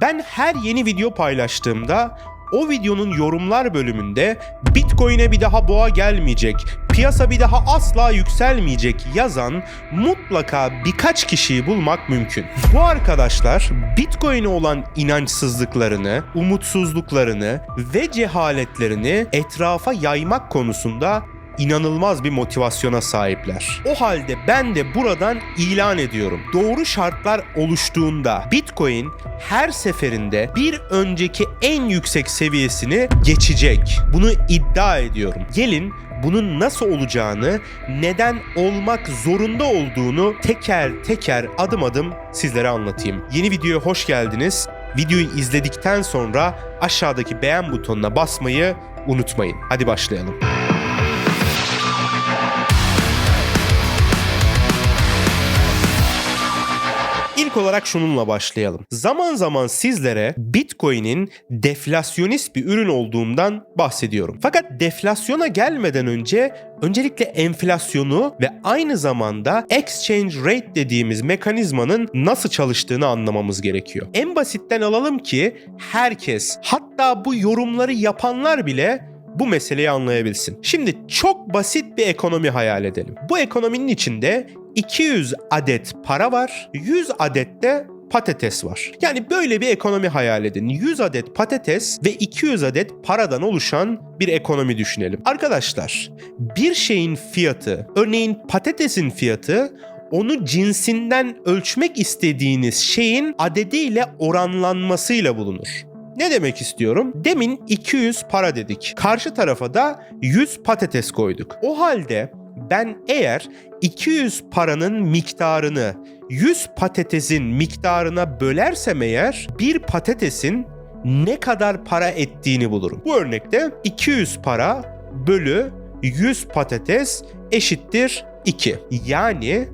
Ben her yeni video paylaştığımda o videonun yorumlar bölümünde Bitcoin'e bir daha boğa gelmeyecek, piyasa bir daha asla yükselmeyecek yazan mutlaka birkaç kişiyi bulmak mümkün. Bu arkadaşlar Bitcoin'e olan inançsızlıklarını, umutsuzluklarını ve cehaletlerini etrafa yaymak konusunda inanılmaz bir motivasyona sahipler. O halde ben de buradan ilan ediyorum. Doğru şartlar oluştuğunda Bitcoin her seferinde bir önceki en yüksek seviyesini geçecek. Bunu iddia ediyorum. Gelin bunun nasıl olacağını, neden olmak zorunda olduğunu teker teker adım adım sizlere anlatayım. Yeni videoya hoş geldiniz. Videoyu izledikten sonra aşağıdaki beğen butonuna basmayı unutmayın. Hadi başlayalım. Olarak şununla başlayalım. Zaman zaman sizlere Bitcoin'in deflasyonist bir ürün olduğundan bahsediyorum. Fakat deflasyona gelmeden önce öncelikle enflasyonu ve aynı zamanda exchange rate dediğimiz mekanizmanın nasıl çalıştığını anlamamız gerekiyor. En basitten alalım ki herkes hatta bu yorumları yapanlar bile bu meseleyi anlayabilsin. Şimdi çok basit bir ekonomi hayal edelim. Bu ekonominin içinde 200 adet para var, 100 adet de patates var. Yani böyle bir ekonomi hayal edin. 100 adet patates ve 200 adet paradan oluşan bir ekonomi düşünelim. Arkadaşlar, bir şeyin fiyatı, örneğin patatesin fiyatı onu cinsinden ölçmek istediğiniz şeyin adediyle oranlanmasıyla bulunur. Ne demek istiyorum? Demin 200 para dedik. Karşı tarafa da 100 patates koyduk. O halde ben eğer 200 paranın miktarını 100 patatesin miktarına bölersem eğer bir patatesin ne kadar para ettiğini bulurum. Bu örnekte 200 para bölü 100 patates eşittir 2. Yani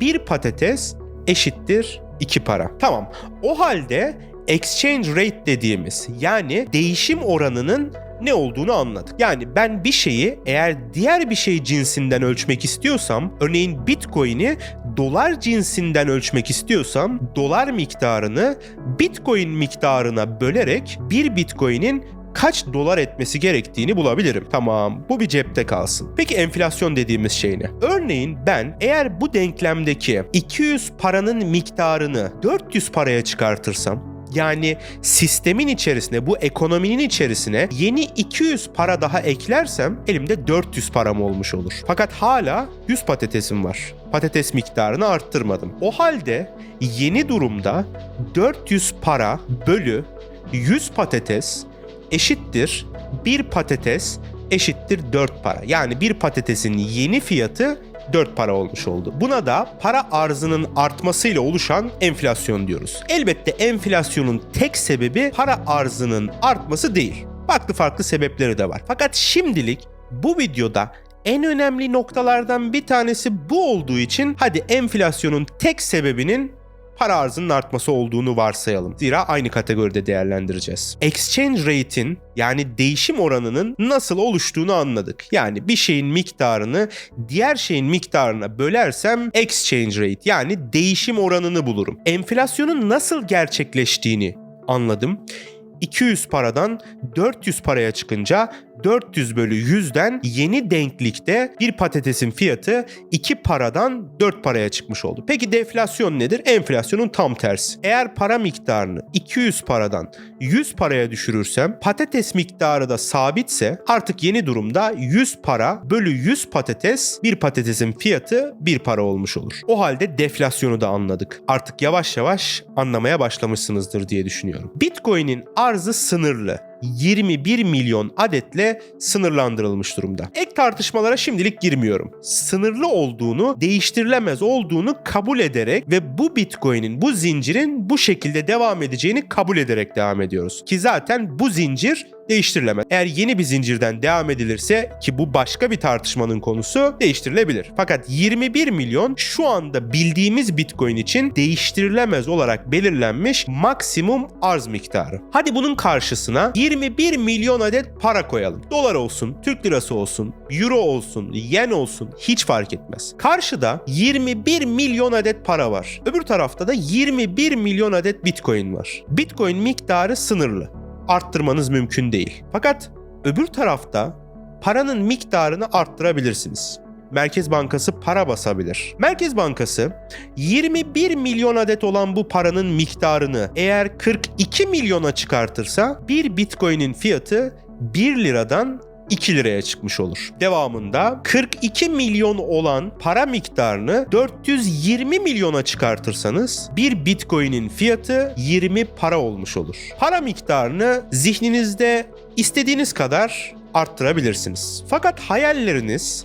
bir patates eşittir 2 para. Tamam. O halde exchange rate dediğimiz yani değişim oranının ne olduğunu anladık. Yani ben bir şeyi eğer diğer bir şey cinsinden ölçmek istiyorsam, örneğin Bitcoin'i dolar cinsinden ölçmek istiyorsam, dolar miktarını Bitcoin miktarına bölerek bir Bitcoin'in kaç dolar etmesi gerektiğini bulabilirim. Tamam bu bir cepte kalsın. Peki enflasyon dediğimiz şey ne? Örneğin ben eğer bu denklemdeki 200 paranın miktarını 400 paraya çıkartırsam yani sistemin içerisine, bu ekonominin içerisine yeni 200 para daha eklersem elimde 400 param olmuş olur. Fakat hala 100 patatesim var. Patates miktarını arttırmadım. O halde yeni durumda 400 para bölü 100 patates eşittir 1 patates eşittir 4 para. Yani bir patatesin yeni fiyatı 4 para olmuş oldu. Buna da para arzının artmasıyla oluşan enflasyon diyoruz. Elbette enflasyonun tek sebebi para arzının artması değil. Farklı farklı sebepleri de var. Fakat şimdilik bu videoda en önemli noktalardan bir tanesi bu olduğu için hadi enflasyonun tek sebebinin para arzının artması olduğunu varsayalım. Zira aynı kategoride değerlendireceğiz. Exchange rate'in yani değişim oranının nasıl oluştuğunu anladık. Yani bir şeyin miktarını diğer şeyin miktarına bölersem exchange rate yani değişim oranını bulurum. Enflasyonun nasıl gerçekleştiğini anladım. 200 paradan 400 paraya çıkınca 400 bölü 100'den yeni denklikte bir patatesin fiyatı 2 paradan 4 paraya çıkmış oldu. Peki deflasyon nedir? Enflasyonun tam tersi. Eğer para miktarını 200 paradan 100 paraya düşürürsem patates miktarı da sabitse artık yeni durumda 100 para bölü 100 patates bir patatesin fiyatı 1 para olmuş olur. O halde deflasyonu da anladık. Artık yavaş yavaş anlamaya başlamışsınızdır diye düşünüyorum. Bitcoin'in arzı sınırlı. 21 milyon adetle sınırlandırılmış durumda. Ek tartışmalara şimdilik girmiyorum. Sınırlı olduğunu, değiştirilemez olduğunu kabul ederek ve bu Bitcoin'in, bu zincirin bu şekilde devam edeceğini kabul ederek devam ediyoruz. Ki zaten bu zincir değiştirilemez. Eğer yeni bir zincirden devam edilirse ki bu başka bir tartışmanın konusu değiştirilebilir. Fakat 21 milyon şu anda bildiğimiz Bitcoin için değiştirilemez olarak belirlenmiş maksimum arz miktarı. Hadi bunun karşısına 21 milyon adet para koyalım. Dolar olsun, Türk lirası olsun, euro olsun, yen olsun hiç fark etmez. Karşıda 21 milyon adet para var. Öbür tarafta da 21 milyon adet Bitcoin var. Bitcoin miktarı sınırlı. Arttırmanız mümkün değil. Fakat öbür tarafta paranın miktarını arttırabilirsiniz. Merkez Bankası para basabilir. Merkez Bankası 21 milyon adet olan bu paranın miktarını eğer 42 milyona çıkartırsa bir Bitcoin'in fiyatı 1 liradan 2 liraya çıkmış olur. Devamında 42 milyon olan para miktarını 420 milyona çıkartırsanız bir Bitcoin'in fiyatı 20 para olmuş olur. Para miktarını zihninizde istediğiniz kadar arttırabilirsiniz. Fakat hayalleriniz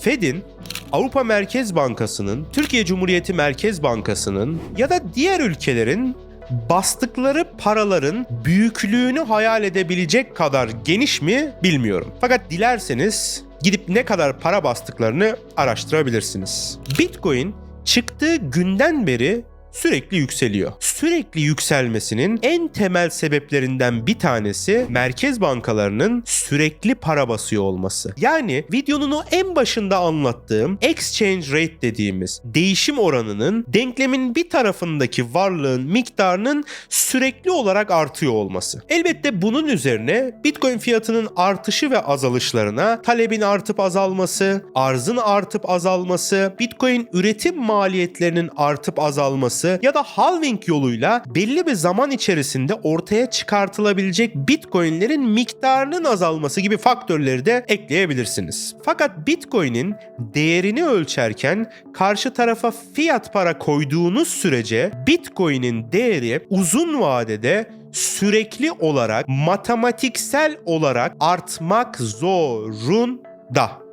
Fed'in Avrupa Merkez Bankası'nın, Türkiye Cumhuriyeti Merkez Bankası'nın ya da diğer ülkelerin bastıkları paraların büyüklüğünü hayal edebilecek kadar geniş mi bilmiyorum. Fakat dilerseniz gidip ne kadar para bastıklarını araştırabilirsiniz. Bitcoin çıktığı günden beri sürekli yükseliyor. Sürekli yükselmesinin en temel sebeplerinden bir tanesi merkez bankalarının sürekli para basıyor olması. Yani videonun o en başında anlattığım exchange rate dediğimiz değişim oranının denklemin bir tarafındaki varlığın miktarının sürekli olarak artıyor olması. Elbette bunun üzerine Bitcoin fiyatının artışı ve azalışlarına talebin artıp azalması, arzın artıp azalması, Bitcoin üretim maliyetlerinin artıp azalması ya da halving yoluyla belli bir zaman içerisinde ortaya çıkartılabilecek Bitcoin'lerin miktarının azalması gibi faktörleri de ekleyebilirsiniz. Fakat Bitcoin'in değerini ölçerken karşı tarafa fiyat para koyduğunuz sürece Bitcoin'in değeri uzun vadede sürekli olarak matematiksel olarak artmak zorunda.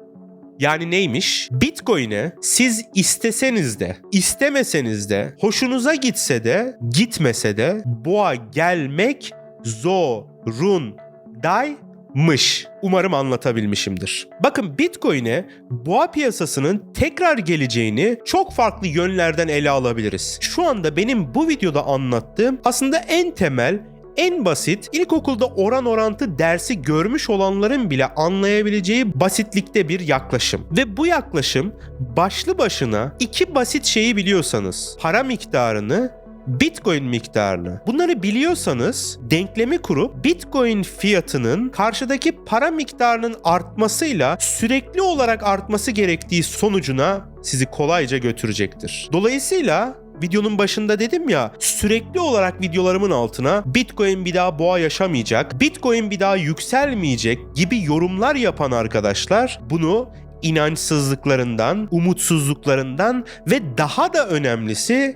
Yani neymiş? Bitcoin'e siz isteseniz de, istemeseniz de, hoşunuza gitse de, gitmese de boğa gelmek zorundaymış. Umarım anlatabilmişimdir. Bakın Bitcoin'e boğa piyasasının tekrar geleceğini çok farklı yönlerden ele alabiliriz. Şu anda benim bu videoda anlattığım aslında en temel en basit, ilkokulda oran orantı dersi görmüş olanların bile anlayabileceği basitlikte bir yaklaşım. Ve bu yaklaşım başlı başına iki basit şeyi biliyorsanız, para miktarını Bitcoin miktarını. Bunları biliyorsanız denklemi kurup Bitcoin fiyatının karşıdaki para miktarının artmasıyla sürekli olarak artması gerektiği sonucuna sizi kolayca götürecektir. Dolayısıyla videonun başında dedim ya sürekli olarak videolarımın altına Bitcoin bir daha boğa yaşamayacak, Bitcoin bir daha yükselmeyecek gibi yorumlar yapan arkadaşlar bunu inançsızlıklarından, umutsuzluklarından ve daha da önemlisi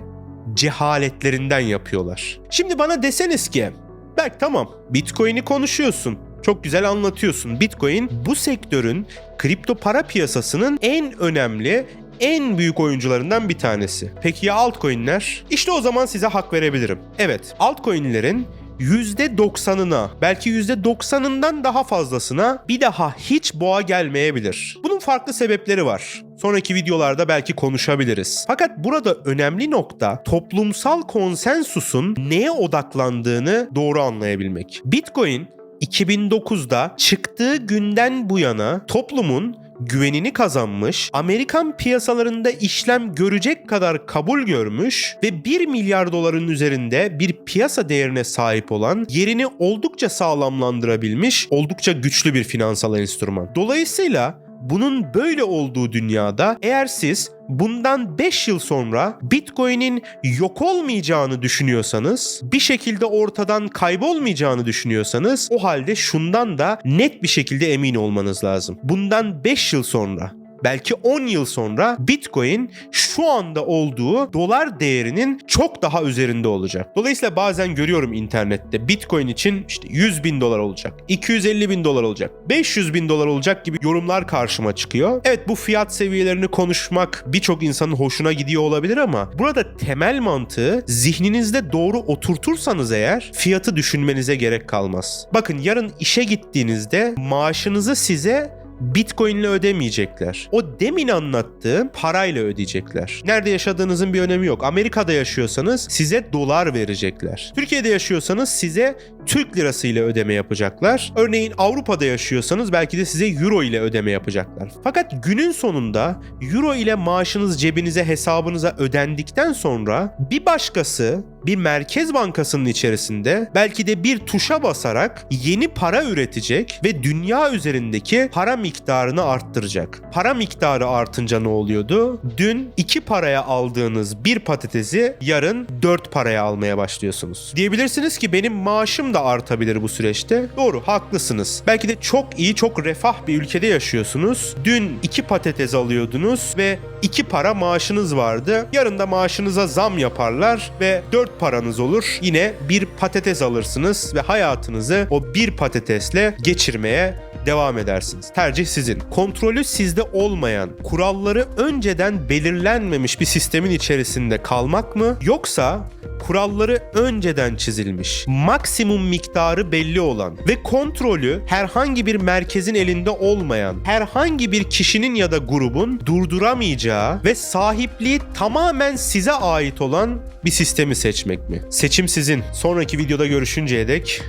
cehaletlerinden yapıyorlar. Şimdi bana deseniz ki Berk tamam Bitcoin'i konuşuyorsun. Çok güzel anlatıyorsun. Bitcoin bu sektörün kripto para piyasasının en önemli, en büyük oyuncularından bir tanesi. Peki ya altcoin'ler? İşte o zaman size hak verebilirim. Evet, altcoin'lerin %90'ına belki %90'ından daha fazlasına bir daha hiç boğa gelmeyebilir. Bunun farklı sebepleri var. Sonraki videolarda belki konuşabiliriz. Fakat burada önemli nokta toplumsal konsensusun neye odaklandığını doğru anlayabilmek. Bitcoin 2009'da çıktığı günden bu yana toplumun güvenini kazanmış, Amerikan piyasalarında işlem görecek kadar kabul görmüş ve 1 milyar doların üzerinde bir piyasa değerine sahip olan, yerini oldukça sağlamlandırabilmiş, oldukça güçlü bir finansal enstrüman. Dolayısıyla bunun böyle olduğu dünyada eğer siz bundan 5 yıl sonra Bitcoin'in yok olmayacağını düşünüyorsanız, bir şekilde ortadan kaybolmayacağını düşünüyorsanız o halde şundan da net bir şekilde emin olmanız lazım. Bundan 5 yıl sonra belki 10 yıl sonra Bitcoin şu anda olduğu dolar değerinin çok daha üzerinde olacak. Dolayısıyla bazen görüyorum internette Bitcoin için işte 100 bin dolar olacak, 250 bin dolar olacak, 500 bin dolar olacak gibi yorumlar karşıma çıkıyor. Evet bu fiyat seviyelerini konuşmak birçok insanın hoşuna gidiyor olabilir ama burada temel mantığı zihninizde doğru oturtursanız eğer fiyatı düşünmenize gerek kalmaz. Bakın yarın işe gittiğinizde maaşınızı size Bitcoin ile ödemeyecekler. O demin anlattığım parayla ödeyecekler. Nerede yaşadığınızın bir önemi yok. Amerika'da yaşıyorsanız size dolar verecekler. Türkiye'de yaşıyorsanız size Türk lirası ile ödeme yapacaklar. Örneğin Avrupa'da yaşıyorsanız belki de size euro ile ödeme yapacaklar. Fakat günün sonunda euro ile maaşınız cebinize hesabınıza ödendikten sonra bir başkası bir merkez bankasının içerisinde belki de bir tuşa basarak yeni para üretecek ve dünya üzerindeki para miktarını arttıracak. Para miktarı artınca ne oluyordu? Dün 2 paraya aldığınız bir patatesi yarın 4 paraya almaya başlıyorsunuz. Diyebilirsiniz ki benim maaşım da artabilir bu süreçte. Doğru, haklısınız. Belki de çok iyi, çok refah bir ülkede yaşıyorsunuz. Dün 2 patates alıyordunuz ve 2 para maaşınız vardı. Yarın da maaşınıza zam yaparlar ve 4 paranız olur. Yine bir patates alırsınız ve hayatınızı o bir patatesle geçirmeye devam edersiniz. Tercih sizin. Kontrolü sizde olmayan, kuralları önceden belirlenmemiş bir sistemin içerisinde kalmak mı yoksa kuralları önceden çizilmiş, maksimum miktarı belli olan ve kontrolü herhangi bir merkezin elinde olmayan, herhangi bir kişinin ya da grubun durduramayacağı ve sahipliği tamamen size ait olan bir sistemi seçmek mi? Seçim sizin. Sonraki videoda görüşünceye dek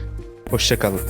hoşçakalın.